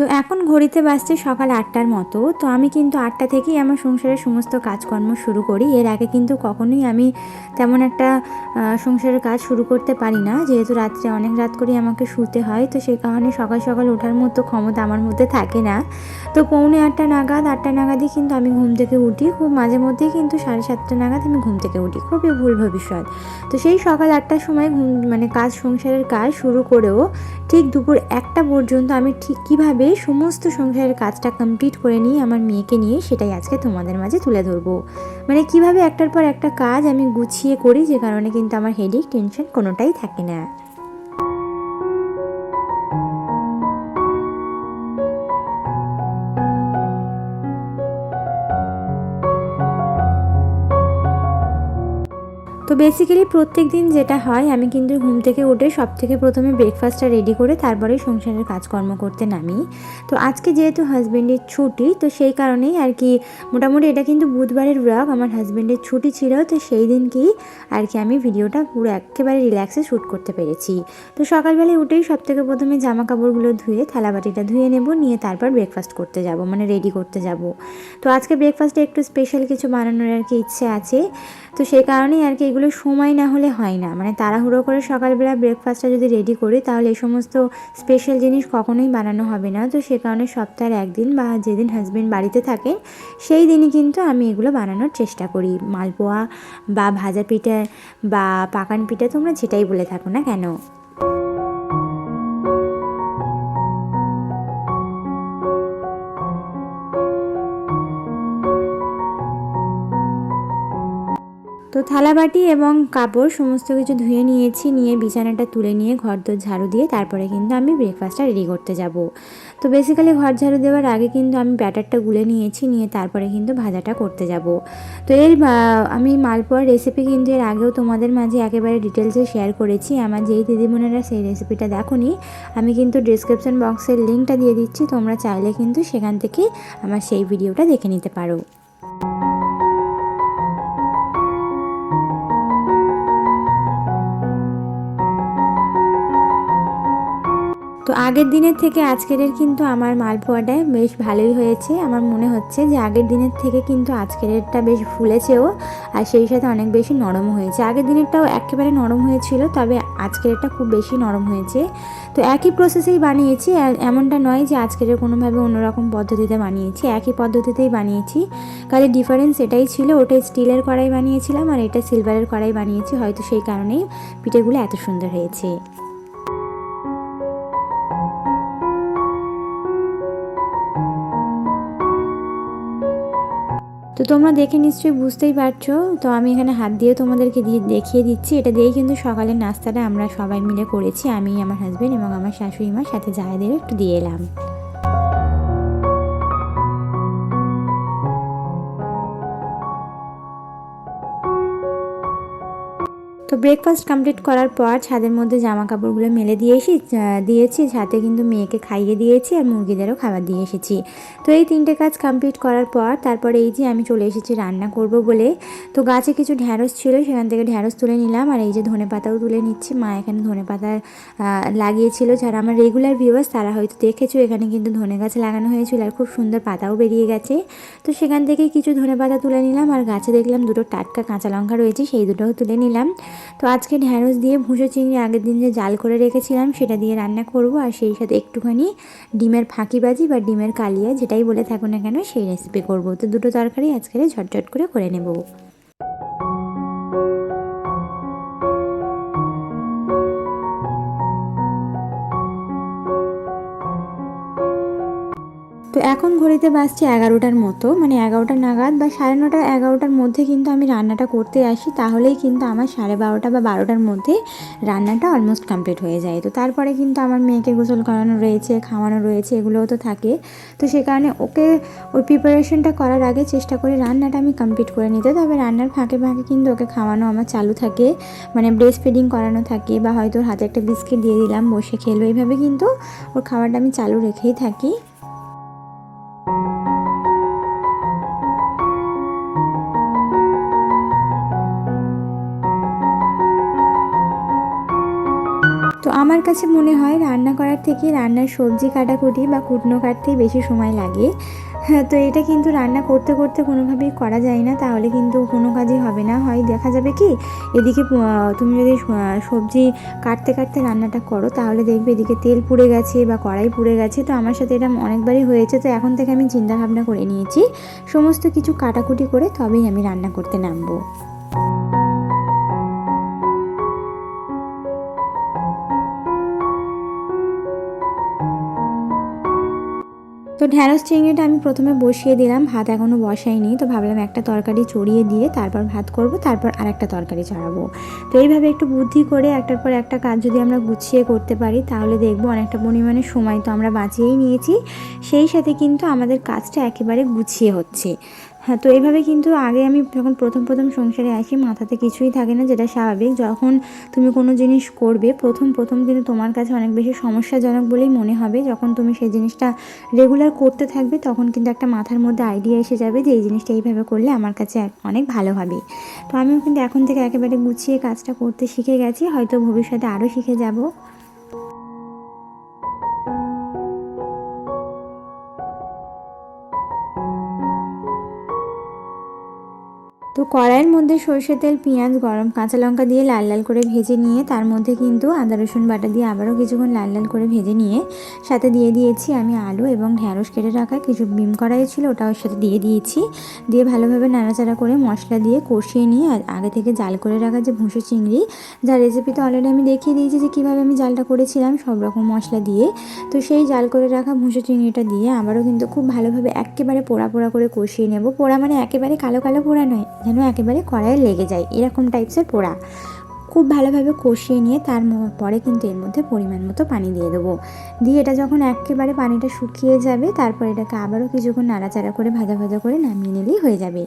তো এখন ঘড়িতে বাজছে সকাল আটটার মতো, তো আমি কিন্তু আটটা থেকেই আমার সংসারের সমস্ত কাজকর্ম শুরু করি। এর আগে কিন্তু কখনোই আমি তেমন একটা সংসারের কাজ শুরু করতে পারি না। যেহেতু রাত্রে অনেক রাত করে আমাকে শুতে হয়, তো সেই কারণে সকাল সকাল ওঠার মতো ক্ষমতা আমার মধ্যে থাকে না। তো পৌনে আটটা নাগাদ, আটটা নাগাদই কিন্তু আমি ঘুম থেকে উঠি। খুব মাঝে মধ্যেই কিন্তু সাড়ে সাতটা নাগাদ আমি ঘুম থেকে উঠি। খুবই ভুল ভবিষ্যৎ। তো সেই সকাল আটটার সময় ঘুম মানে কাজ, সংসারের কাজ শুরু করেও ঠিক দুপুর একটা পর্যন্ত আমি ঠিক কীভাবে সমস্ত সংসারের কাজটা কমপ্লিট করে নিয়ে আমার মেয়েকে নিয়ে সেটাই আজকে তোমাদের মাঝে তুলে ধরবো। মানে কীভাবে একটার পর একটা কাজ আমি গুছিয়ে করি যে কারণে কিন্তু আমার হেডিক টেনশন কোনোটাই থাকে না। তো বেসিক্যালি প্রত্যেক দিন যেটা হয়, আমি কিন্তু ঘুম থেকে উঠে সব থেকে প্রথমে ব্রেকফাস্টটা রেডি করে তারপরে সংসারের কাজকর্ম করতে নামি। তো আজকে যেহেতু হাজব্যান্ডের ছুটি, তো সেই কারণেই আর কি মোটামুটি এটা কিন্তু বুধবারের ব্লগ আমার হাজব্যান্ডের ছুটি ছিল, তো সেই দিনকেই আর কি আমি ভিডিওটা পুরো একেবারে রিল্যাক্সে শ্যুট করতে পেরেছি। তো সকালবেলায় উঠেই সব থেকে প্রথমে জামা কাপড়গুলো ধুয়ে, থালাবাটিটা ধুয়ে নেব, নিয়ে তারপর ব্রেকফাস্ট করতে যাব মানে রেডি করতে যাব। তো আজকে ব্রেকফাস্টে একটু স্পেশাল কিছু বানানোর আর কি ইচ্ছে আছে। তো সেই কারণেই আর কি এগুলো সময় না হলে হয় না। মানে তাড়াহুড়ো করে সকালবেলা ব্রেকফাস্টটা যদি রেডি করি, তাহলে এই সমস্ত স্পেশাল জিনিস কখনোই বানানো হবে না। তো সে কারণে সপ্তাহের একদিন বা যেদিন হাজব্যান্ড বাড়িতে থাকেন সেই দিনই কিন্তু আমি এগুলো বানানোর চেষ্টা করি। মালপোয়া বা ভাজা পিঠা বা পাকান পিঠা, তোমরা যেটাই বলে থাকো না কেন? তো থালাবাটি এবং কাপড় সমস্ত কিছু ধুয়ে নিয়েছি, নিয়ে বিছানাটা তুলে নিয়ে ঘর দোর ঝাড়ু দিয়ে তারপরে কিন্তু আমি ব্রেকফাস্টটা রেডি করতে যাব। তো বেসিক্যালি ঘর ঝাড়ু দেওয়ার আগে কিন্তু আমি ব্যাটারটা গুলে নিয়েছি, নিয়ে তারপরে কিন্তু ভাজাটা করতে যাব। তো এর আমি মালপোয়ার রেসিপি কিন্তু এর আগেও তোমাদের মাঝে একেবারে ডিটেলসে শেয়ার করেছি। আমার যেই দিদিমণিরা সেই রেসিপিটা দেখোনি, আমি কিন্তু ডিসক্রিপশন বক্সের লিঙ্কটা দিয়ে দিচ্ছি, তোমরা চাইলে কিন্তু সেখান থেকে আমার সেই ভিডিওটা দেখে নিতে পারো। তো আগের দিনের থেকে আজকের কিন্তু আমার মালপোয়াটা বেশ ভালোই হয়েছে। আমার মনে হচ্ছে যে আগের দিনের থেকে কিন্তু আজকেরটা বেশ ফুলেছেও আর সেই সাথে অনেক বেশি নরম হয়েছে। আগের দিনেরটাও একেবারে নরম হয়েছিল, তবে আজকেরটা খুব বেশি নরম হয়েছে। তো একই প্রসেসেই বানিয়েছি এমনটা নয় যে আজকের কোনোভাবে অন্যরকম পদ্ধতিতে বানিয়েছি। একই পদ্ধতিতেই বানিয়েছি, কাজে ডিফারেন্স এটাই ছিল, ওটা স্টিলের কড়াই বানিয়েছিলাম আর এটা সিলভারের কড়াই বানিয়েছি, হয়তো সেই কারণেই পিঠেগুলো এত সুন্দর হয়েছে। তো তোমরা দেখে নিশ্চয়ই বুঝতেই পারছ। তো আমি এখানে হাত দিয়ে তোমাদেরকে দিয়ে দেখিয়ে দিচ্ছি। এটা দিয়েই কিন্তু সকালের নাস্তাটা আমরা সবাই মিলে করেছি। আমি, আমার হাজব্যান্ড এবং আমার শাশুড়ি মার সাথে জায়দের একটু দিয়ে এলাম। তো ব্রেকফাস্ট কমপ্লিট করার পর ছাদের মধ্যে জামা কাপড়গুলো মেলে দিয়ে এসি দিয়েছি। সাথে কিন্তু মেয়েকে খাইয়ে দিয়েছি আর মুরগিদেরও খাবার দিয়ে এসেছি। তো এই তিনটে কাজ কমপ্লিট করার পর তারপরে এই যে আমি চলে এসেছি রান্না করব বলে, তো গাছে কিছু ঢ্যাঁড়স ছিল, সেখান থেকে ঢ্যাঁড়স তুলে নিলাম আর এই যে ধনে পাতাও তুলে নিচ্ছি। মা এখানে ধনে পাতা লাগিয়েছিল। যারা আমার রেগুলার ভিউয়ার্স তারা হয়তো দেখেছ, এখানে কিন্তু ধনে গাছ লাগানো হয়েছিল আর খুব সুন্দর পাতাও বেরিয়ে গেছে। তো সেখান থেকে কিছু ধনে পাতা তুলে নিলাম আর গাছে দেখলাম দুটো টাটকা কাঁচা লঙ্কা রয়েছে, সেই দুটোও তুলে নিলাম। তো আজকে ঢ্যাঁড়স দিয়ে ভুষো চিংড়ি আগের দিন যে জাল করে রেখেছিলাম, সেটা দিয়ে রান্না করব। আর সেই সাথে একটুখানি ডিমের ফাঁকিবাজি বা ডিমের কালিয়া, যেটাই বলে থাকো না কেন, সেই রেসিপি করব। তো দুটো তরকারি আজকে ঝটঝট করে করে নেব। তো এখন ঘড়িতে বাজছে এগারোটার মতো মানে এগারোটা নাগাদ বা সাড়ে নটা, এগারোটার মধ্যে কিন্তু আমি রান্নাটা করতে আসি, তাহলেই কিন্তু আমার সাড়ে বারোটা বা বারোটার মধ্যে রান্নাটা অলমোস্ট কমপ্লিট হয়ে যায়। তো তারপরে কিন্তু আমার মেয়েকে গোসল করানো রয়েছে, খাওয়ানো রয়েছে, এগুলোও তো থাকে। তো সে কারণে ওকে ওই প্রিপারেশনটা করার আগে চেষ্টা করি রান্নাটা আমি কমপ্লিট করে নিতে। তবে রান্নার ফাঁকে ফাঁকে কিন্তু ওকে খাওয়ানো আমার চালু থাকে মানে ব্রেস্ট ফিডিং করানো থাকে বা হয়তো হাতে একটা বিস্কিট দিয়ে দিলাম, বসে খেলো। এইভাবে কিন্তু ওর খাবারটা আমি চালু রেখেই থাকি। আমার কাছে মনে হয় রান্না করার থেকে রান্নার সবজি কাটাকুটি বা কুটনো কাটতেই বেশি সময় লাগে। হ্যাঁ তো এটা কিন্তু রান্না করতে করতে কোনোভাবেই করা যায় না, তাহলে কিন্তু কোনো কাজই হবে না। হয় দেখা যাবে কি, এদিকে তুমি যদি সবজি কাটতে কাটতে রান্নাটা করো, তাহলে দেখবে এদিকে তেল পুড়ে গেছে বা কড়াই পুড়ে গেছে। তো আমার সাথে এটা অনেকবারই হয়েছে, তো এখন থেকে আমি চিন্তা ভাবনা করে নিয়েছি, সমস্ত কিছু কাটাকুটি করে তবেই আমি রান্না করতে নামবো। তো ঢ্যাঁড়স, চিংড়িটা আমি প্রথমে বসিয়ে দিলাম। ভাত এখনও বসাইনি, তো ভাবলাম একটা তরকারি চড়িয়ে দিয়ে তারপর ভাত করব, তারপর আর একটা তরকারি চড়াবো। তো এইভাবে একটু বুদ্ধি করে একটার পর একটা কাজ যদি আমরা গুছিয়ে করতে পারি, তাহলে দেখব অনেকটা পরিমাণে সময় তো আমরা বাঁচিয়েই নিয়েছি। সেই সাথে কিন্তু আমাদের কাজটা একেবারে গুছিয়ে হচ্ছে। হ্যাঁ তো এইভাবে কিন্তু আগে আমি যখন প্রথম প্রথম সংসারে আসি, মাথাতে কিছুই থাকে না, যেটা স্বাভাবিক। যখন তুমি কোনো জিনিস করবে, প্রথম প্রথম কিন্তু তোমার কাছে অনেক বেশি সমস্যাজনক বলেই মনে হবে। যখন তুমি সেই জিনিসটা রেগুলার করতে থাকবে, তখন কিন্তু একটা মাথার মধ্যে আইডিয়া এসে যাবে যে এই জিনিসটা এইভাবে করলে আমার কাছে অনেক ভালো হবে। তো আমিও কিন্তু এখন থেকে একেবারে গুছিয়ে কাজটা করতে শিখে গেছি। হয়তো ভবিষ্যতে আরও শিখে যাব। কড়াইয়ের মধ্যে সরষের তেল, পেঁয়াজ, গরম কাঁচা লঙ্কা দিয়ে লাল লাল করে ভেজে নিয়ে, তার মধ্যে কিন্তু আদা, রসুন বাটা দিয়ে আবারও কিছুক্ষণ লাল লাল করে ভেজে নিয়ে, সাথে দিয়ে দিয়েছি আমি আলু এবং ঢ্যাঁড়স কেটে রাখা কিছু বিম কড়াই ছিল, ওটা ওর সাথে দিয়ে দিয়েছি। দিয়ে ভালোভাবে নাড়াচাড়া করে মশলা দিয়ে কষিয়ে নিয়ে আগে থেকে জাল করে রাখা যে ভুসো চিংড়ি যা রেসিপিতে অলরেডি আমি দেখিয়ে দিয়েছি যে কীভাবে আমি জালটা করেছিলাম, সব রকম মশলা দিয়ে। তো সেই জাল করে রাখা ভুসো চিংড়িটা দিয়ে আবারও কিন্তু খুব ভালোভাবে একেবারে পোড়া পোড়া করে কষিয়ে নেব। পোড়া মানে একেবারে কালো কালো পোড়া নয়, যেন একেবারে কড়াইয়ে লেগে যায়, এরকম টাইপসের পোড়া। খুব ভালোভাবে কষিয়ে নিয়ে তার পরে কিন্তু এর মধ্যে পরিমাণ মতো পানি দিয়ে দেবো। দিয়ে এটা যখন একেবারে পানিটা শুকিয়ে যাবে, তারপর এটাকে আবারও কিছুক্ষণ নাড়াচাড়া করে ভাজা ভাজা করে নামিয়ে নিলেই হয়ে যাবে।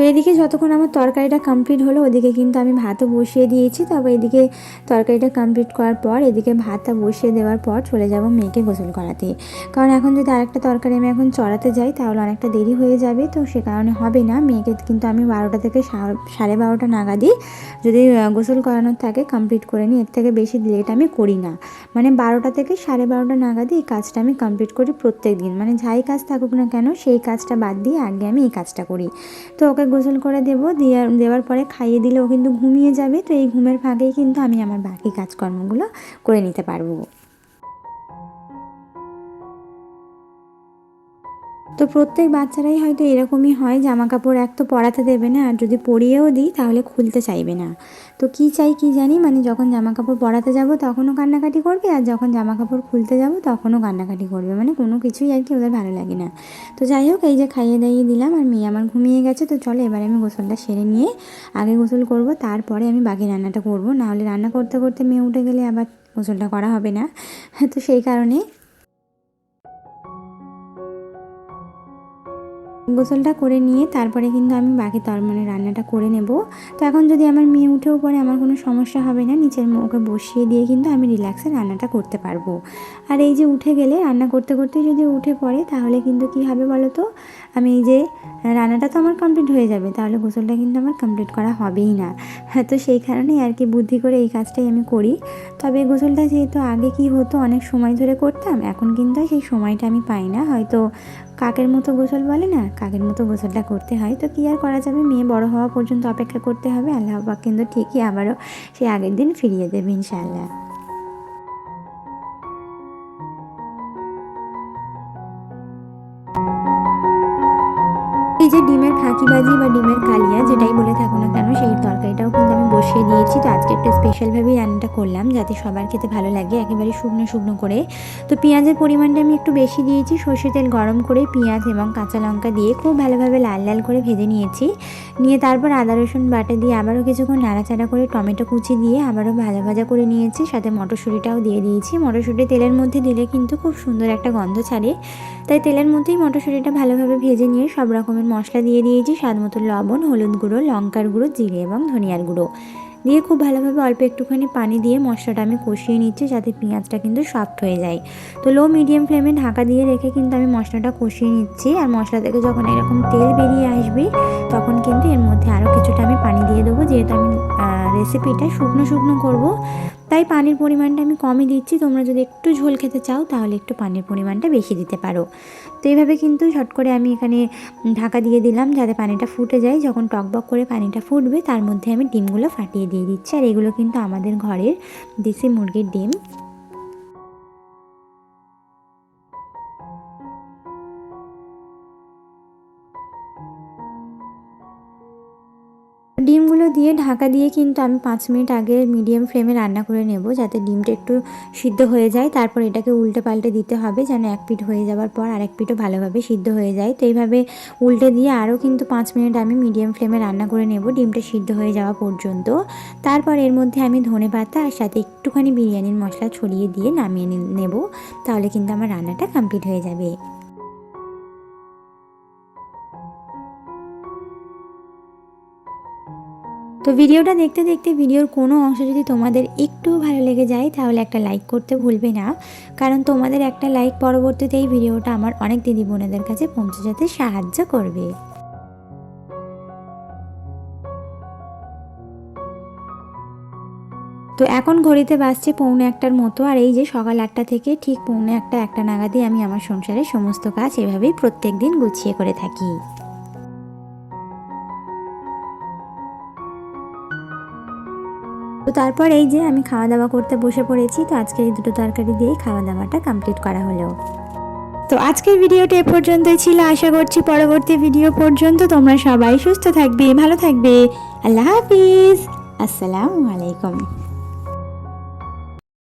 তো এদিকে যতক্ষণ আমার তরকারিটা কমপ্লিট হলো, ওদিকে কিন্তু আমি ভাতও বসিয়ে দিয়েছি। তবে এদিকে তরকারিটা কমপ্লিট করার পর, এদিকে ভাতটা বসিয়ে দেওয়ার পর চলে যাব মেয়েকে গোসল করাতে। কারণ এখন যদি আরেকটা তরকারি আমি এখন চড়াতে যাই, তাহলে অনেকটা দেরি হয়ে যাবে। তো সে কারণে হবে না। মেয়েকে কিন্তু আমি বারোটা থেকে সাড়ে বারোটা নাগাদই যদি গোসল করানোর থাকে কমপ্লিট করে নিই, এর থেকে বেশি লেট আমি করি না। মানে বারোটা থেকে সাড়ে বারোটা নাগাদই এই কাজটা আমি কমপ্লিট করি প্রত্যেক দিন। মানে যাই কাজ থাকুক না কেন, সেই কাজটা বাদ দিয়ে আগে আমি এই কাজটা করি। তো ওকে গোসল করে দেবো দিয়ে দেওয়ার পরে খাইয়ে দিলেও কিন্তু ঘুমিয়ে যাবে, তো এই ঘুমের ফাঁকেই কিন্তু আমি আমার বাকি কাজকর্মগুলো করে নিতে পারব। তো প্রত্যেক বাচ্চারাই হয়তো এরকমই হয় জামা কাপড় এক তো পরাতে দেবে না, আর যদি পরিয়েও দিই তাহলে খুলতে চাইবে না। তো কি চাই কি জানি মানে যখন জামা কাপড় পরাতে যাব তখনও কান্নাকাটি করবে, আর যখন জামা কাপড় খুলতে যাব তখনও কান্নাকাটি করবে মানে কোনো কিছুই আর কি ওদের ভালো লাগে না। তো যাই হোক, এই যে খাইয়ে দাইয়ে দিলাম, আর মেয়ে আমার ঘুমিয়ে গেছে, তো চলো এবারে আমি গোসলটা সেরে নিয়ে আগে গোসল করব, তারপরে আমি বাকি রান্নাটা করব। নাহলে রান্না করতে করতে মেয়ে উঠে গেলে আবার গোসলটা করা হবে না। তো সেই কারণে গোসলটা করে নিয়ে তারপরে কিন্তু আমি বাকি তর মানে রান্নাটা করে নেব। তো এখন যদি আমার মেয়ে উঠেও পরে আমার কোনো সমস্যা হবে না। নিচের ওকে বসিয়ে দিয়ে কিন্তু আমি রিল্যাক্সে রান্নাটা করতে পারব। আর এই যে উঠে গেলে রান্না করতে করতে যদি উঠে পড়ে, তাহলে কিন্তু কি হবে বলো তো? আমি এই যে রান্নাটা তো আমার কমপ্লিট হয়ে যাবে, তাহলে গোসলটা কিন্তু আমার কমপ্লিট করা হবেই না। হ্যাঁ তো সেই কারণেই আর কি বুদ্ধি করে এই কাজটাই আমি করি। তবে গোসলটা যেহেতু আগে কি হতো, অনেক সময় ধরে করতাম, এখন কিন্তু সেই সময়টা আমি পাই না। হয়তো কাকের মতো গোসল বলে না, কাকের মতো গোসলটা করতে হয়। তো কী আর করা যাবে? মেয়ে বড় হওয়া পর্যন্ত অপেক্ষা করতে হবে, আল্লাহ পাক কিন্তু ঠিকই আবারও সেই আগের দিন ফিরিয়ে দেবে, ইনশাআল্লাহ। ফাঁকিবাজি বা ডিমের কালিয়া যেটাই বলে থাকো না কেন সেই একটা স্পেশালভাবেই রান্নাটা করলাম, যাতে সবার খেতে ভালো লাগে, একেবারে শুকনো শুকনো করে। তো পেঁয়াজের পরিমাণটা আমি একটু বেশি দিয়েছি সর্ষে তেল গরম করে পেঁয়াজ এবং কাঁচা লঙ্কা দিয়ে খুব ভালোভাবে লাল লাল করে ভেজে নিয়েছি। নিয়ে তারপর আদা, রসুন বাটা দিয়ে আবারও কিছুক্ষণ নাড়াচাড়া করে টমেটো কুচি দিয়ে আবারও ভাজা ভাজা করে নিয়েছি, সাথে মটরশুঁটিটাও দিয়ে দিয়েছি। মটরশুঁটি তেলের মধ্যে দিলে কিন্তু খুব সুন্দর একটা গন্ধ ছাড়ে। তাই তেলের মধ্যেই মটরশুঁটিটা ভালোভাবে ভেজে নিয়ে সব রকমের মশলা দিয়ে দিয়েছি, স্বাদ মতো লবণ, হলুদ গুঁড়ো, লঙ্কার গুঁড়ো, জিরে এবং ধনিয়ার গুঁড়ো। দিয়ে খুব ভালোভাবে অল্প একটুখানি পানি দিয়ে মশলাটা আমি কষিয়ে নিচ্ছি যাতে পেঁয়াজটা কিন্তু সফট হয়ে যায়। তো লো মিডিয়াম ফ্লেমে ঢাকা দিয়ে রেখে কিন্তু আমি মশলাটা কষিয়ে নিচ্ছি আর মশলা থেকে যখন এরকম তেল বেরিয়ে আসবে, তখন কিন্তু এর মধ্যে আরও কিছুটা আমি পানি দিয়ে দেবো। যেহেতু আমি রেসিপিটা শুকনো শুকনো করব তাই পানির পরিমাণটা আমি কমই দিচ্ছি। তোমরা যদি একটু ঝোল খেতে চাও, তাহলে একটু পানির পরিমাণটা বেশি দিতে পারো। তো এইভাবে কিন্তু শট করে আমি এখানে ঢাকা দিয়ে দিলাম যাতে পানিটা ফুটে যায়। যখন টকবক করে পানিটা ফুটবে, তার মধ্যে আমি ডিমগুলো ফাটিয়ে দিয়ে দিচ্ছি। আর এগুলো কিন্তু আমাদের ঘরের দেশি মুরগির ডিম। ডিমগুলো দিয়ে ঢাকা দিয়ে কিন্তু আমি পাঁচ মিনিট আগে মিডিয়াম ফ্লেমে রান্না করে নেব যাতে ডিমটা একটু সিদ্ধ হয়ে যায়। তারপর এটাকে উল্টে পাল্টে দিতে হবে যেন এক পিঠ হয়ে যাওয়ার পর আরেক পিঠও ভালোভাবে সিদ্ধ হয়ে যায়। তো এইভাবে উল্টে দিয়ে আরও কিন্তু পাঁচ মিনিট আমি মিডিয়াম ফ্লেমে রান্না করে নেব ডিমটা সিদ্ধ হয়ে যাওয়া পর্যন্ত। তারপর এর মধ্যে আমি ধনে পাতা আর সাথে একটুখানি বিরিয়ানির মশলা ছড়িয়ে দিয়ে নামিয়ে নেব। তাহলে কিন্তু আমার রান্নাটা কমপ্লিট হয়ে যাবে। তো ভিডিওটা দেখতে দেখতে ভিডিওর কোনো অংশ যদি তোমাদের একটু ভালো লেগে যায়, তাহলে একটা লাইক করতে ভুলবে না। কারণ তোমাদের একটা লাইক পরবর্তীতে এই ভিডিওটা আমার অনেক দিদি বোনেদের কাছে পৌঁছে যেতে সাহায্য করবে। তো এখন ঘড়িতে বাজছে পৌনে একটার মতো, আর এই যে সকাল আটটা থেকে ঠিক পৌনে একটা একটা নাগাদই আমি আমার সংসারের সমস্ত কাজ এভাবেই প্রত্যেক দিন গুছিয়ে করে থাকি। তো তারপর এই যে আমি খাওয়া দাওয়া করতে বসে পড়েছি, তো আজকে এই দুটো তরকারি দিয়েই খাওয়া দাওয়াটা কমপ্লিট করা হলো। তো আজকের ভিডিওটা এ পর্যন্তই ছিল। আশা করছি পরবর্তী ভিডিও পর্যন্ত তোমরা সবাই সুস্থ থাকবে, ভালো থাকবে। আল্লাহ হাফিজ। আসসালামু আলাইকুম।